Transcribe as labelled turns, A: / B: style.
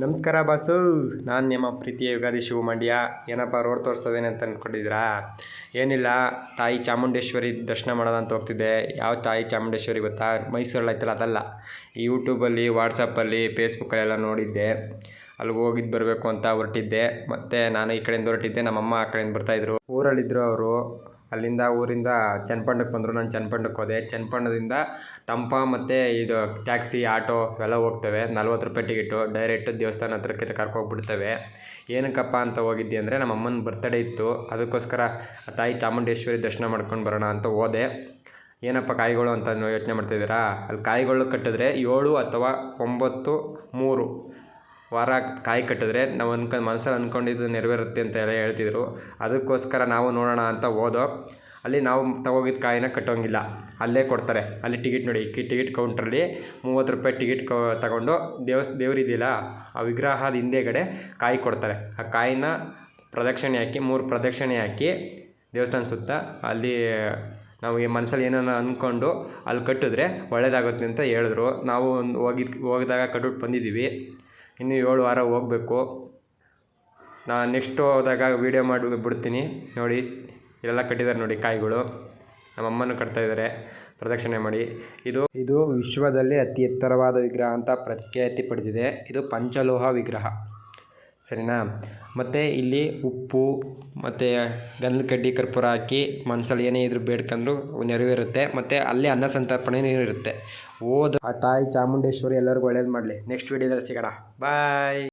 A: ನಮಸ್ಕಾರ ಬಾಸು. ನಾನು ನಿಮ್ಮ ಪ್ರೀತಿಯ ಯುಗಾದಿ ಶಿವಮಂಡ್ಯ ಏನಪ್ಪ ರೋಡ್ ತೋರಿಸ್ತದೇನೆ ಅಂತ ಅಂದ್ಕೊಂಡಿದ್ದೀರಾ ಏನಿಲ್ಲ, ತಾಯಿ ಚಾಮುಂಡೇಶ್ವರಿ ದರ್ಶನ ಮಾಡೋಣ ಅಂತ ಹೋಗ್ತಿದ್ದೆ. ಯಾವ ತಾಯಿ ಚಾಮುಂಡೇಶ್ವರಿ ಗೊತ್ತಾ? ಮೈಸೂರಲ್ಲಿ ಐತಲ್ಲ ಅದಲ್ಲ. ಯೂಟ್ಯೂಬಲ್ಲಿ ವಾಟ್ಸಪ್ಪಲ್ಲಿ ಫೇಸ್ಬುಕ್ಕಲ್ಲೆಲ್ಲ ನೋಡಿದ್ದೆ. ಅಲ್ಲಿಗೆ ಹೋಗಿದ್ದು ಬರಬೇಕು ಅಂತ ಹೊರಟಿದ್ದೆ. ಮತ್ತು ನಾನು ಈ ಕಡೆಯಿಂದ ಹೊರಟಿದ್ದೆ. ನಮ್ಮಮ್ಮ ಆ ಕಡೆಯಿಂದ ಬರ್ತಾಯಿದ್ರು ಊರಲ್ಲಿದ್ದರು ಅವರು. ಅಲ್ಲಿಂದ ಊರಿಂದ ಚನ್ನಪಟ್ಟಣಕ್ಕೆ ಬಂದರು. ನಾನು ಚನ್ನಪಟ್ಟಣಕ್ಕೆ ಹೋದೆ. ಚನ್ನಪಟ್ಟಣದಿಂದ ಟಂಪ ಮತ್ತು ಇದು ಟ್ಯಾಕ್ಸಿ, ಆಟೋ ಇವೆಲ್ಲ ಹೋಗ್ತವೆ. ನಲ್ವತ್ತು ರೂಪಾಯಿ ಟಿಕೆಟು. ಡೈರೆಕ್ಟ್ ದೇವಸ್ಥಾನ ಹತ್ರಕ್ಕೆ ಕರ್ಕೋಗ್ಬಿಡ್ತವೆ. ಏನಕ್ಕಪ್ಪ ಅಂತ ಹೋಗಿದ್ದೆ ಅಂದರೆ ನಮ್ಮ ಅಮ್ಮನ ಬರ್ತಡೇ ಇತ್ತು. ಅದಕ್ಕೋಸ್ಕರ ತಾಯಿ ಚಾಮುಂಡೇಶ್ವರಿ ದರ್ಶನ ಮಾಡ್ಕೊಂಡು ಬರೋಣ ಅಂತ ಹೋದೆ. ಏನಪ್ಪ ಕಾಯಿಗಳು ಅಂತ ಯೋಚನೆ ಮಾಡ್ತಾಯಿದ್ದೀರಾ ಅಲ್ಲಿ ಕಾಯಿಗಳು ಕಟ್ಟಿದ್ರೆ ಏಳು ಅಥವಾ ಒಂಬತ್ತು, ಮೂರು ವಾರ ಕಾಯಿ ಕಟ್ಟಿದ್ರೆ ನಾವು ಅನ್ಕ, ಮನ್ಸಲ್ಲಿ ಅಂದ್ಕೊಂಡಿದ್ದು ನೆರವೇರುತ್ತೆ ಅಂತ ಎಲ್ಲ ಹೇಳ್ತಿದ್ರು. ಅದಕ್ಕೋಸ್ಕರ ನಾವು ನೋಡೋಣ ಅಂತ ಹೋದೋ, ಅಲ್ಲಿ ನಾವು ತಗೋಗಿದ್ದ ಕಾಯಿನ ಕಟ್ಟೋಂಗಿಲ್ಲ. ಅಲ್ಲೇ ಕೊಡ್ತಾರೆ. ಅಲ್ಲಿ ಟಿಕೆಟ್ ನೋಡಿ, ಕಿ, ಟಿಕೆಟ್ ಕೌಂಟ್ರಲ್ಲಿ ಮೂವತ್ತು ರೂಪಾಯಿ ಟಿಕೆಟ್ ಕೊ, ತಗೊಂಡು ದೇವಸ್ ದೇವರಿದೆಯಲ್ಲ ಆ ವಿಗ್ರಹದ ಹಿಂದೆಗಡೆ ಕಾಯಿ ಕೊಡ್ತಾರೆ. ಆ ಕಾಯಿನ ಪ್ರದಕ್ಷಿಣೆ ಹಾಕಿ, ಮೂರು ಪ್ರದಕ್ಷಿಣೆ ಹಾಕಿ ದೇವಸ್ಥಾನ ಸುತ್ತ ಅಲ್ಲಿ ನಾವು ಈ ಮನ್ಸಲ್ಲಿ ಏನಾನ ಅಂದ್ಕೊಂಡು ಅಲ್ಲಿ ಕಟ್ಟಿದ್ರೆ ಒಳ್ಳೆಯದಾಗುತ್ತೆ ಅಂತ ಹೇಳಿದ್ರು. ನಾವು ಹೋಗಿದ್ ಹೋಗಿದಾಗ ಕಟ್ಬಿಟ್ಟು ಬಂದಿದ್ದೀವಿ. ಇನ್ನು ಏಳು ವಾರ ಹೋಗ್ಬೇಕು. ನಾನು ನೆಕ್ಸ್ಟ್ ಹೋದಾಗ ವೀಡಿಯೋ ಮಾಡಿ, ಬಿಡ್ತೀನಿ. ನೋಡಿ ಎಲ್ಲ ಕಟ್ಟಿದ್ದಾರೆ ನೋಡಿ ಕಾಯಿಗಳು. ನಮ್ಮಮ್ಮನೂ ಕಟ್ತಾಯಿದ್ದಾರೆ ಪ್ರದಕ್ಷಿಣೆ ಮಾಡಿ. ಇದು ಇದು ವಿಶ್ವದಲ್ಲಿ ಅತಿ ಎತ್ತರವಾದ ವಿಗ್ರಹ ಅಂತ ಪ್ರಖ್ಯಾತಿ ಪಡೆದಿದೆ. ಇದು ಪಂಚಲೋಹ ವಿಗ್ರಹ. ಸರಿನಾ? ಮತ್ತು ಇಲ್ಲಿ ಉಪ್ಪು, ಮತ್ತು ಗಂಧದ ಕಡ್ಡಿ ಕರ್ಪೂರ ಹಾಕಿ ಮನ್ಸಲ್ಲಿ ಏನೇ ಇದ್ರೂ ಬೇಡ್ಕೊಂಡ್ರು ನೆರವೇರುತ್ತೆ ಮತ್ತು ಅಲ್ಲೇ ಅನ್ನ ಸಂತರ್ಪಣೆನೂ ಇರುತ್ತೆ. ಹೋದ ಆ ತಾಯಿ ಚಾಮುಂಡೇಶ್ವರಿ ಎಲ್ಲರಿಗೂ ಒಳ್ಳೇದು ಮಾಡಲಿ. ನೆಕ್ಸ್ಟ್ ವೀಡಿಯೋದಲ್ಲಿ ಸಿಗೋಣ. ಬಾಯ್